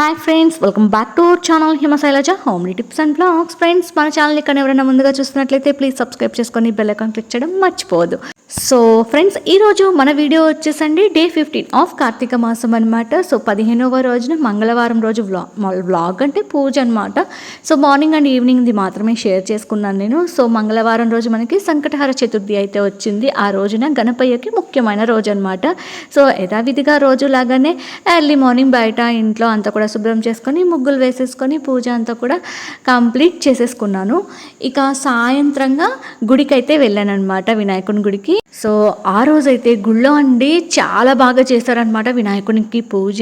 Hi friends welcome back to our channel Himashailaja homely tips and blogs friends మన channel ఇక్కడ ఎవరైనా ముందుగా చూస్తున్నట్లయితే ప్లీజ్ సబ్స్క్రైబ్ చేసుకొని బెల్ ఐకాన్ క్లిక్ చేయడం మర్చిపోవద్దు. సో ఫ్రెండ్స్ ఈరోజు మన వీడియో వచ్చేసండి డే ఫిఫ్టీన్ ఆఫ్ కార్తీక మాసం అనమాట సో పదిహేనవ రోజున మంగళవారం రోజు వ్లా వ్లాగ్ అంటే పూజ అనమాట సో మార్నింగ్ అండ్ ఈవినింగ్ది మాత్రమే షేర్ చేసుకున్నాను నేను. సో మంగళవారం రోజు మనకి సంకటహర చతుర్థి అయితే వచ్చింది. ఆ రోజున గణపయ్యకి ముఖ్యమైన రోజు అనమాట సో యథావిధిగా రోజు లాగానే ఎర్లీ మార్నింగ్ బయట ఇంట్లో అంతా కూడా శుభ్రం చేసుకొని ముగ్గులు వేసేసుకొని పూజ అంతా కూడా కంప్లీట్ చేసేసుకున్నాను. ఇక సాయంత్రంగా గుడికి అయితే వెళ్ళాను అనమాట వినాయకుని గుడికి. సో ఆ రోజైతే గుళ్ళో అండి చాలా బాగా చేశారనమాట వినాయకునికి పూజ.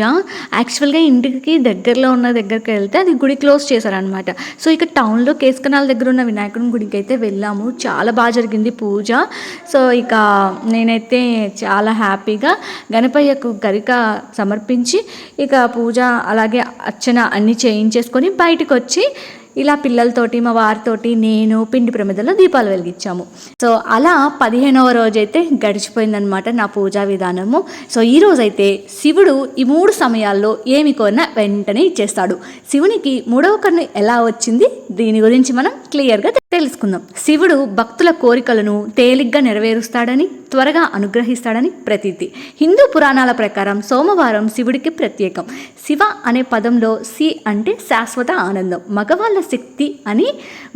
యాక్చువల్గా ఇంటికి దగ్గరలో ఉన్న దగ్గరికి వెళ్తే అది గుడి క్లోజ్ చేశారనమాట సో ఇక టౌన్లో కేస్కనాల దగ్గర ఉన్న వినాయకుని గుడికి అయితే వెళ్ళాము. చాలా బాగా జరిగింది పూజ. సో ఇక నేనైతే చాలా హ్యాపీగా గణపయ్యకు గరిక సమర్పించి ఇక పూజ అలాగే అర్చన అన్నీ చేయించేసుకొని బయటకు వచ్చి ఇలా పిల్లలతోటి మా వారితోటి నేను పిండి ప్రమిదలో దీపాలు వెలిగించాము. సో అలా పదిహేనవ రోజైతే గడిచిపోయిందనమాట నా పూజా విధానము. సో ఈ రోజైతే శివుడు ఈ మూడు సమయాల్లో ఏమి కోరినా వెంటనే ఇచ్చేస్తాడు. శివునికి మూడవ కన్ను ఎలా వచ్చింది? దీని గురించి మనం క్లియర్గా తెలుసుకుందాం. శివుడు భక్తుల కోరికలను తేలిగ్గా నెరవేరుస్తాడని త్వరగా అనుగ్రహిస్తాడని ప్రతీతి. హిందూ పురాణాల ప్రకారం సోమవారం శివుడికి ప్రత్యేకం. శివ అనే పదంలో సి అంటే శాశ్వత ఆనందం. మగవాళ్ళ శక్తి అని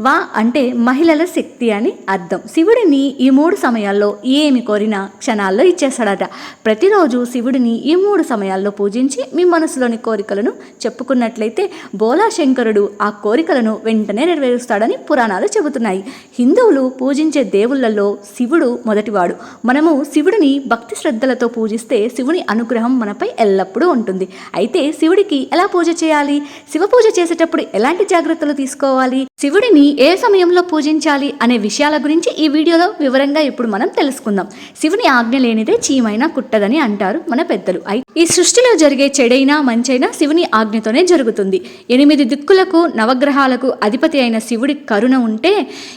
వా అంటే మహిళల శక్తి అని అర్థం. శివుడిని ఈ మూడు సమయాల్లో ఏమి కోరినా క్షణాల్లో ఇచ్చేస్తాడట. ప్రతిరోజు శివుడిని ఈ మూడు సమయాల్లో పూజించి మీ మనసులోని కోరికలను చెప్పుకున్నట్లయితే బోలా శంకరుడు ఆ కోరికలను వెంటనే నెరవేరుస్తాడని పురాణాలు చెబుతున్నాయి హిందువులు పూజించే దేవుళ్ళలో శివుడు మొదటివాడు. మనము శివుడిని భక్తి శ్రద్ధలతో పూజిస్తే శివుని అనుగ్రహం మనపై ఎల్లప్పుడూ ఉంటుంది. అయితే శివుడికి ఎలా పూజ చేయాలి? శివ పూజ చేసేటప్పుడు ఎలాంటి జాగ్రత్తలు తీసుకోవాలి? శివుడిని ఏ సమయంలో పూజించాలి అనే విషయాల గురించి ఈ వీడియోలో వివరంగా ఇప్పుడు మనం తెలుసుకుందాం. శివుని ఆజ్ఞ లేనిదే చీమైనా కుట్టదని అంటారు మన పెద్దలు. అయితే ఈ సృష్టిలో జరిగే చెడైనా మంచైనా శివుని ఆజ్ఞతోనే జరుగుతుంది. ఎనిమిది దిక్కులకు నవగ్రహాలకు అధిపతి అయిన శివుడి కరుణ ఉంటే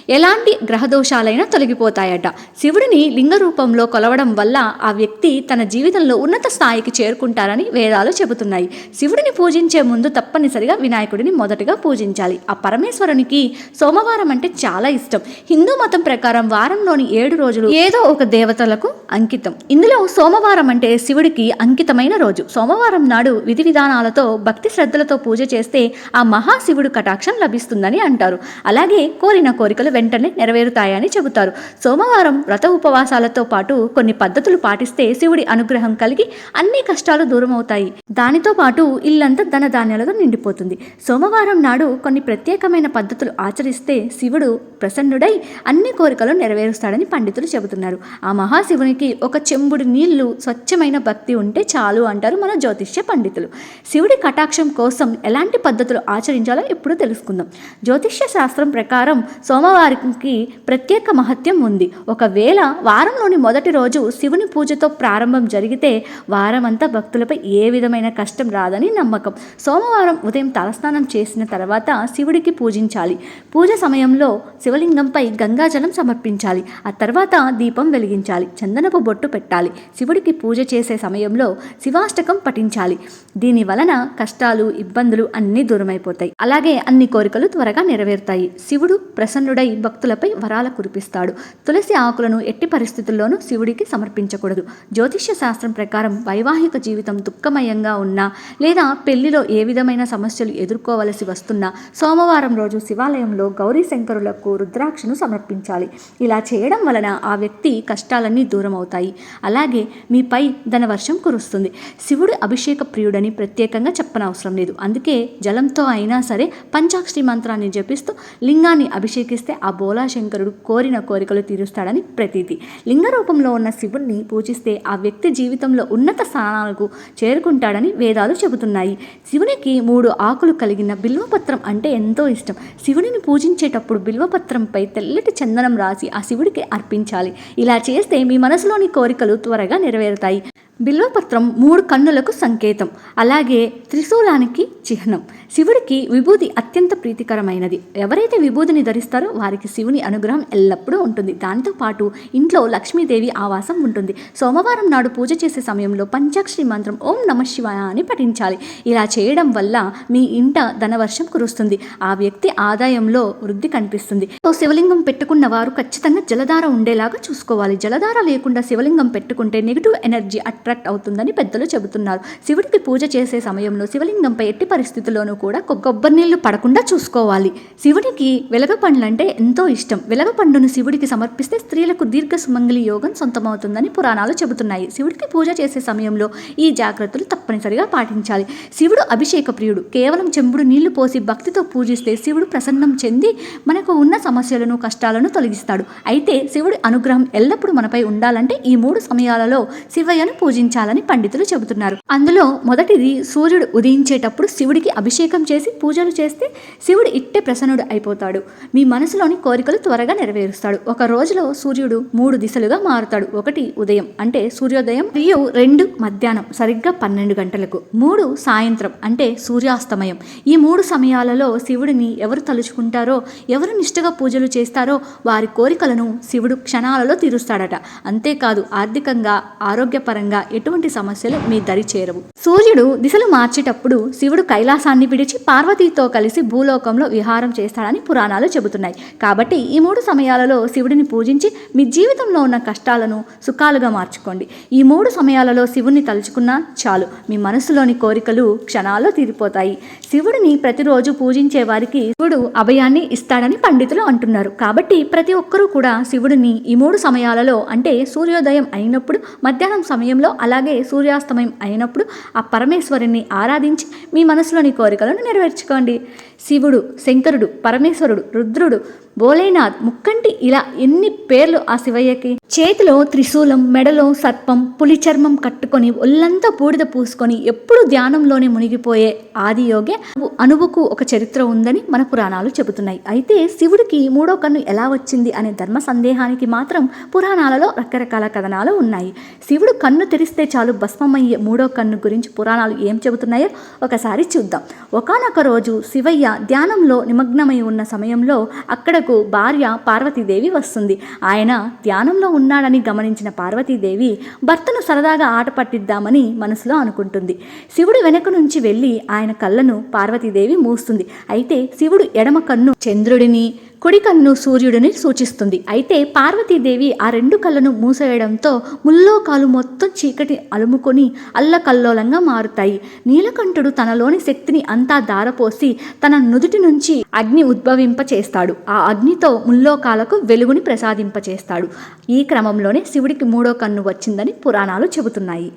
ఎలాంటి గ్రహదోషాలైనా తొలగిపోతాయట. శివుడిని లింగ రూపంలో కొలవడం వల్ల ఆ వ్యక్తి తన జీవితంలో ఉన్నత స్థాయికి చేరుకుంటారని వేదాలు చెబుతున్నాయి. శివుడిని పూజించే ముందు తప్పనిసరిగా వినాయకుడిని మొదటగా పూజించాలి. ఆ పరమేశ్వరునికి సోమవారం అంటే చాలా ఇష్టం. హిందూ మతం ప్రకారం వారంలోని ఏడు రోజులు ఏదో ఒక దేవతలకు అంకితం. ఇందులో సోమవారం అంటే శివుడికి అంకితమైన రోజు. సోమవారం నాడు విధి విధానాలతో భక్తి శ్రద్ధలతో పూజ చేస్తే ఆ మహాశివుడు కటాక్షం లభిస్తుందని అంటారు. అలాగే కోరిన కోరికలు వెంటనే నెరవేరుతాయని చెబుతారు. సోమవారం వ్రత ఉపవాసాలతో పాటు కొన్ని పద్ధతులు పాటిస్తే శివుడి అనుగ్రహం కలిగి అన్ని కష్టాలు దూరం అవుతాయి దానితో పాటు ఇల్లంతా ధన ధాన్యాలతో నిండిపోతుంది. సోమవారం నాడు కొన్ని ప్రత్యేకమైన పద్ధతులు ఆచరిస్తే శివుడు ప్రసన్నుడై అన్ని కోరికలు నెరవేరుస్తాడని పండితులు చెబుతున్నారు. ఆ మహాశివునికి ఒక చెంబుడు నీళ్ళు స్వచ్ఛమైన భక్తి ఉంటే చాలు అంటారు మన జ్యోతిష్య పండితులు. శివుడి కటాక్షం కోసం ఎలాంటి పద్ధతులు ఆచరించాలో ఇప్పుడు తెలుసుకుందాం. జ్యోతిష్య శాస్త్రం ప్రకారం సోమవారికి ప్రత్యేక మహత్యం ఉంది. ఒకవేళ వారంలోని మొదటి రోజు శివుని పూజతో ప్రారంభం జరిగితే వారమంతా భక్తులపై ఏ విధమైన కష్టం రాదని నమ్మకం. సోమవారం ఉదయం తలస్నానం చేసిన తర్వాత శివుడికి పూజించాలి. పూజ సమయంలో శివలింగంపై గంగాజలం సమర్పించాలి. ఆ తర్వాత దీపం వెలిగించాలి. చందనపు బొట్టు పెట్టాలి. శివుడికి పూజ చేసే సమయంలో శివాష్టకం పఠించాలి. దీని వలన కష్టాలు ఇబ్బందులు అన్నీ దూరమైపోతాయి. అలాగే అన్ని కోరికలు త్వరగా నెరవేరుతాయి. శివుడు ప్రసన్నుడై భక్తులపై వరాల కురిపిస్తాడు. తులసి ఆకులను ఎట్టి పరిస్థితుల్లోనూ శివుడికి సమర్పించకూడదు. జ్యోతిష్య శాస్త్రం ప్రకారం వైవాహిక జీవితం దుఃఖమయంగా ఉన్నా లేదా పెళ్ళిలో ఏ విధమైన సమస్యలు ఎదుర్కోవలసి వస్తున్నా సోమవారం రోజు శివాలయంలో గౌరీ శంకరులకు రుద్రాక్షను సమర్పించాలి. ఇలా చేయడం వలన ఆ వ్యక్తి కష్టాలన్నీ దూరం అవుతాయి అలాగే మీపై ధనవర్షం కురుస్తుంది. శివుడు అభిషేక ప్రియుడని ప్రత్యేకంగా చెప్పనవసరం లేదు. అందుకే జలంతో అయినా సరే పంచాక్షి మంత్రాన్ని జపిస్తూ లింగాన్ని అభిషేకిస్తే ఆ బోలా శంకరుడు కోరిన కోరికలు తీరుస్తాడని ప్రతీతి. లింగ రూపంలో ఉన్న శివుణ్ణి పూజిస్తే ఆ వ్యక్తి జీవితంలో ఉన్నత స్థానాలకు చేరుకుంటాడని వేదాలు చెబుతున్నాయి. శివునికి మూడు ఆకులు కలిగిన బిల్వపత్రం అంటే ఎంతో ఇష్టం. శివుడిని పూజించేటప్పుడు బిల్వపత్రంపై తెల్లటి చందనం రాసి ఆ శివుడికి అర్పించాలి. ఇలా చేస్తే మీ మనసులోని కోరికలు త్వరగా నెరవేరుతాయి. బిల్వపత్రం మూడు కన్నులకు సంకేతం. అలాగే త్రిశూలానికి చిహ్నం. శివుడికి విభూది అత్యంత ప్రీతికరమైనది. ఎవరైతే విభూదిని ధరిస్తారో వారికి శివుని అనుగ్రహం ఎల్లప్పుడూ ఉంటుంది. దాంతోపాటు ఇంట్లో లక్ష్మీదేవి ఆవాసం ఉంటుంది. సోమవారం నాడు పూజ చేసే సమయంలో పంచాక్షరి మంత్రం ఓం నమ శివాయ అని పఠించాలి. ఇలా చేయడం వల్ల మీ ఇంట ధనవర్షం కురుస్తుంది. ఆ వ్యక్తి ఆదాయంలో వృద్ధి కనిపిస్తుంది. సో శివలింగం పెట్టుకున్న వారు ఖచ్చితంగా జలధార ఉండేలాగా చూసుకోవాలి. జలధార లేకుండా శివలింగం పెట్టుకుంటే నెగిటివ్ ఎనర్జీ అట్రాక్ట్ అవుతుందని పెద్దలు చెబుతున్నారు. శివుడికి పూజ చేసే సమయంలో శివలింగంపై ఎట్టి పరిస్థితుల్లోనూ కూడా కొబ్బరి నీళ్ళు పడకుండా చూసుకోవాలి. శివుడికి వెలగ పండ్లంటే ఎంతో ఇష్టం. వెలగ పండును శివుడికి సమర్పిస్తే స్త్రీలకు దీర్ఘ సుమంగళి యోగం సొంతమవుతుందని పురాణాలు చెబుతున్నాయి. శివుడికి పూజ చేసే సమయంలో ఈ జాగ్రత్తలు తప్పనిసరిగా పాటించాలి. శివుడు అభిషేక ప్రియుడు. కేవలం చెంబుడు నీళ్ళు పోసి భక్తితో పూజిస్తే శివుడు ప్రసన్నం చెంది మనకు ఉన్న సమస్యలను కష్టాలను తొలగిస్తాడు. అయితే శివుడి అనుగ్రహం ఎల్లప్పుడూ మనపై ఉండాలంటే ఈ మూడు సమయాలలో శివయ్యను పూజ పూజించాలని పండితులు చెబుతున్నారు. అందులో మొదటిది సూర్యుడు ఉదయించేటప్పుడు శివుడికి అభిషేకం చేసి పూజలు చేస్తే శివుడు ఇట్టే ప్రసన్నుడు అయిపోతాడు. మీ మనసులోని కోరికలు త్వరగా నెరవేరుస్తాడు. ఒక రోజులో సూర్యుడు మూడు దిశలుగా మారుతాడు. ఒకటి ఉదయం అంటే సూర్యోదయం మరియు రెండు మధ్యాహ్నం సరిగ్గా పన్నెండు గంటలకు. మూడు సాయంత్రం అంటే సూర్యాస్తమయం. ఈ మూడు సమయాలలో శివుడిని ఎవరు తలుచుకుంటారో ఎవరు నిష్ఠగా పూజలు చేస్తారో వారి కోరికలను శివుడు క్షణాలలో తీరుస్తాడట. అంతేకాదు ఆర్థికంగా ఆరోగ్యపరంగా ఎటువంటి సమస్యలు మీ దరి చేరవు. సూర్యుడు దిశలు మార్చేటప్పుడు శివుడు కైలాసాన్ని విడిచి పార్వతీతో కలిసి భూలోకంలో విహారం చేస్తాడని పురాణాలు చెబుతున్నాయి. కాబట్టి ఈ మూడు సమయాలలో శివుడిని పూజించి మీ జీవితంలో ఉన్న కష్టాలను సుఖాలుగా మార్చుకోండి. ఈ మూడు సమయాలలో శివుణ్ణి తలుచుకున్నా చాలు. మీ మనసులోని కోరికలు క్షణాల్లో తీరిపోతాయి. శివుడిని ప్రతిరోజు పూజించే వారికి శివుడు అభయాన్ని ఇస్తాడని పండితులు అంటున్నారు. కాబట్టి ప్రతి ఒక్కరూ కూడా శివుడిని ఈ మూడు సమయాలలో అంటే సూర్యోదయం అయినప్పుడు మధ్యాహ్నం సమయంలో అలాగే సూర్యాస్తమయం అయినప్పుడు ఆ పరమేశ్వరుని ఆరాధించి మీ మనసులోని కోరికలను నెరవేర్చుకోండి. శివుడు శంకరుడు పరమేశ్వరుడు రుద్రుడు భోలేనాథ్ ముక్కంటి ఇలా ఎన్ని పేర్లు ఆ శివయ్యకి? చేతిలో త్రిశూలం మెడలో సర్పం పులి చర్మం కట్టుకొని ఒళ్ళంతా బూడిద పూసుకొని ఎప్పుడు ధ్యానంలోనే మునిగిపోయే ఆదియోగే అనువుకు ఒక చరిత్ర ఉందని మన పురాణాలు చెబుతున్నాయి. అయితే శివుడికి మూడో కన్ను ఎలా వచ్చింది అనే ధర్మ సందేహానికి మాత్రం పురాణాలలో రకరకాల కథనాలు ఉన్నాయి. శివుడు కన్ను తెరిస్తే చాలు భస్మమయ్యే మూడో కన్ను గురించి పురాణాలు ఏం చెబుతున్నాయో ఒకసారి చూద్దాం. ఒకానొక రోజు శివయ్య ధ్యానంలో నిమగ్నమై ఉన్న సమయంలో అక్కడ అక్కడకు భార్య పార్వతీదేవి వస్తుంది. ఆయన ధ్యానంలో ఉన్నాడని గమనించిన పార్వతీదేవి భర్తను సరదాగా ఆట పట్టిద్దామని మనసులో అనుకుంటుంది. శివుడు వెనక నుంచి వెళ్ళి ఆయన కళ్ళను పార్వతీదేవి మూస్తుంది. అయితే శివుడు ఎడమ కన్ను చంద్రుడిని కుడి కన్ను సూర్యుడిని సూచిస్తుంది. అయితే పార్వతీదేవి ఆ రెండు కళ్ళను మూసేయడంతో ముల్లోకాలు మొత్తం చీకటి అలుముకొని అల్లకల్లోలంగా మారుతాయి. నీలకంఠుడు తనలోని శక్తిని అంతా దారపోసి తన నుదుటి నుంచి అగ్ని ఉద్భవింప చేస్తాడు ఆ అగ్నితో ముల్లోకాలకు వెలుగుని ప్రసాదింపచేస్తాడు. ఈ క్రమంలోనే శివుడికి మూడో కన్ను వచ్చిందని పురాణాలు చెబుతున్నాయి.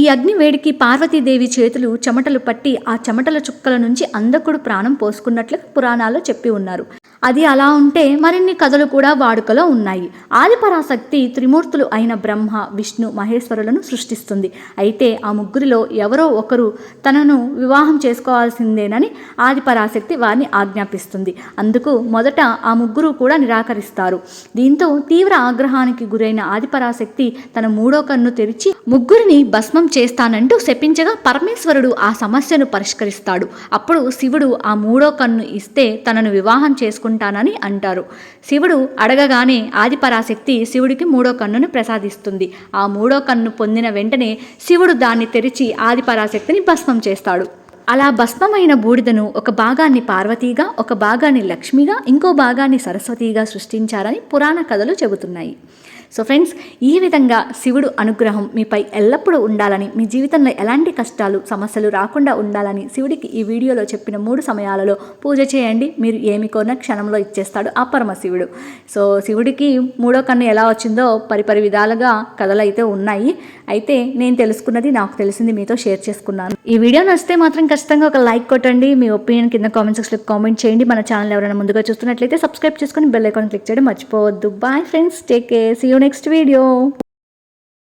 ఈ అగ్ని వేడికి పార్వతీదేవి చేతులు చెమటలు పట్టి ఆ చెమటల చుక్కల నుంచి అందకుడు ప్రాణం పోసుకున్నట్లు పురాణాల్లో చెప్పి ఉన్నారు. అది అలా ఉంటే మరిన్ని కథలు కూడా వాడుకలో ఉన్నాయి. ఆదిపరాశక్తి త్రిమూర్తులు అయిన బ్రహ్మ విష్ణు మహేశ్వరులను సృష్టిస్తుంది. అయితే ఆ ముగ్గురిలో ఎవరో ఒకరు తనను వివాహం చేసుకోవాల్సిందేనని ఆదిపరాశక్తి వారిని ఆజ్ఞాపిస్తుంది. అందుకు మొదట ఆ ముగ్గురు కూడా నిరాకరిస్తారు. దీంతో తీవ్ర ఆగ్రహానికి గురైన ఆదిపరాశక్తి తన మూడో కన్ను తెరిచి ముగ్గురిని భస్మం చేస్తానంటూ శపించగా పరమేశ్వరుడు ఆ సమస్యను పరిష్కరిస్తాడు. అప్పుడు శివుడు ఆ మూడో కన్ను ఇస్తే తనను వివాహం చేసుకుంటానని అంటారు. శివుడు అడగగానే ఆదిపరాశక్తి శివుడికి మూడో కన్నును ప్రసాదిస్తుంది. ఆ మూడో కన్ను పొందిన వెంటనే శివుడు దాన్ని తెరిచి ఆదిపరాశక్తిని భస్మం చేస్తాడు. అలా భస్మమైన బూడిదను ఒక భాగాన్ని పార్వతీగా ఒక భాగాన్ని లక్ష్మిగా ఇంకో భాగాన్ని సరస్వతిగా సృష్టించారని పురాణ కథలు చెబుతున్నాయి. సో ఫ్రెండ్స్ ఈ విధంగా శివుడు అనుగ్రహం మీపై ఎల్లప్పుడూ ఉండాలని మీ జీవితంలో ఎలాంటి కష్టాలు సమస్యలు రాకుండా ఉండాలని శివుడికి ఈ వీడియోలో చెప్పిన మూడు సమయాలలో పూజ చేయండి. మీరు ఏమి కోరిన క్షణంలో ఇచ్చేస్తాడు ఆ పరమశివుడు సో శివుడికి మూడో కన్ను ఎలా వచ్చిందో పరిపరి విధాలుగా కథలు అయితే ఉన్నాయి. అయితే నేను తెలుసుకున్నది నాకు తెలిసింది మీతో షేర్ చేసుకున్నాను. ఈ వీడియో నచ్చితే మాత్రం ఖచ్చితంగా ఒక లైక్ కొట్టండి. మీ ఒపీనియన్ కింద కామెంట్ సెక్షన్లో కామెంట్ చేయండి. మన ఛానల్ ఎవరైనా ముందుగా చూస్తున్నట్లయితే సబ్స్క్రైబ్ చేసుకొని బెల్ ఐకాన్ క్లిక్ చేయడం మర్చిపోవద్దు. Bye friends take care see next video.